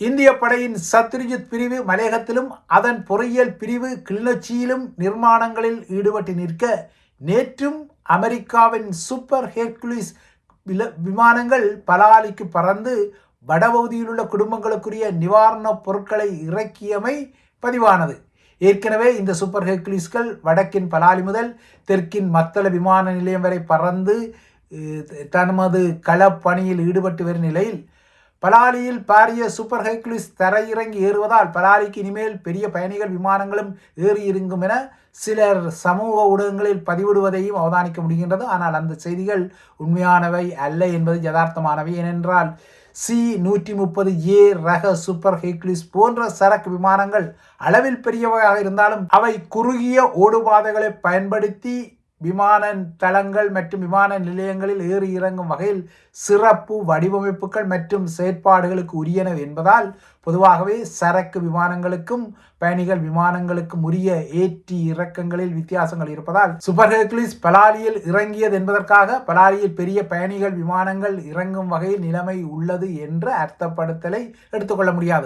இந்திய படையின் சத்ரிஜித் பிரிவு மலையகத்திலும் அதன் பொறியியல் பிரிவு கிளிநொச்சியிலும் நிர்மாணங்களில் ஈடுபட்டு நிற்க நேற்றும் அமெரிக்காவின் சூப்பர் ஹெர்குலிஸ் விமானங்கள் பலாலிக்கு பறந்து வடபகுதியில் உள்ள குடும்பங்களுக்குரிய நிவாரணப் பொருட்களை இறக்கியமை பதிவானது. ஏற்கனவே இந்த சூப்பர் ஹெர்குலிஸ்கள் வடக்கின் பலாலி முதல் தெற்கின் மத்தள விமான நிலையம் வரை பறந்து அஹ், தமது களப்பணியில் ஈடுபட்டு வரும் நிலையில் பலாலியில் பாரிய சூப்பர் ஹைக்ளிஸ் தரையிறங்கி ஏறுவதால் பலாலிக்கு இனிமேல் பெரிய பயணிகள் விமானங்களும் ஏறி இருங்கும் என சிலர் சமூக ஊடகங்களில் பதிவிடுவதையும் அவதானிக்க முடிகின்றது. ஆனால் அந்த செய்திகள் உண்மையானவை அல்ல என்பது யதார்த்தமானவை. ஏனென்றால் சி நூற்றி முப்பது ஏ ரக சூப்பர் ஹெக்லிஸ் போன்ற சரக்கு விமானங்கள் அளவில் பெரியவையாக இருந்தாலும் அவை குறுகிய ஓடுபாதைகளை பயன்படுத்தி விமான தளங்கள் மற்றும் விமான நிலையங்களில் ஏறி இறங்கும் வகையில் சிறப்பு வடிவமைப்புகள் மற்றும் செயற்பாடுகளுக்கு உரியனவை என்பதால் பொதுவாகவே சரக்கு விமானங்களுக்கும் பயணிகள் விமானங்களுக்கும் உரிய ஏற்றி இறக்கங்களில் வித்தியாசங்கள் இருப்பதால் சூப்பர் ஹெர்குலிஸ் பலாலியில் இறங்கியது என்பதற்காக பலாலியில் பெரிய பயணிகள் விமானங்கள் இறங்கும் வகையில் நிலைமை உள்ளது என்ற அர்த்தப்படுத்தலை எடுத்துக்கொள்ள முடியாது.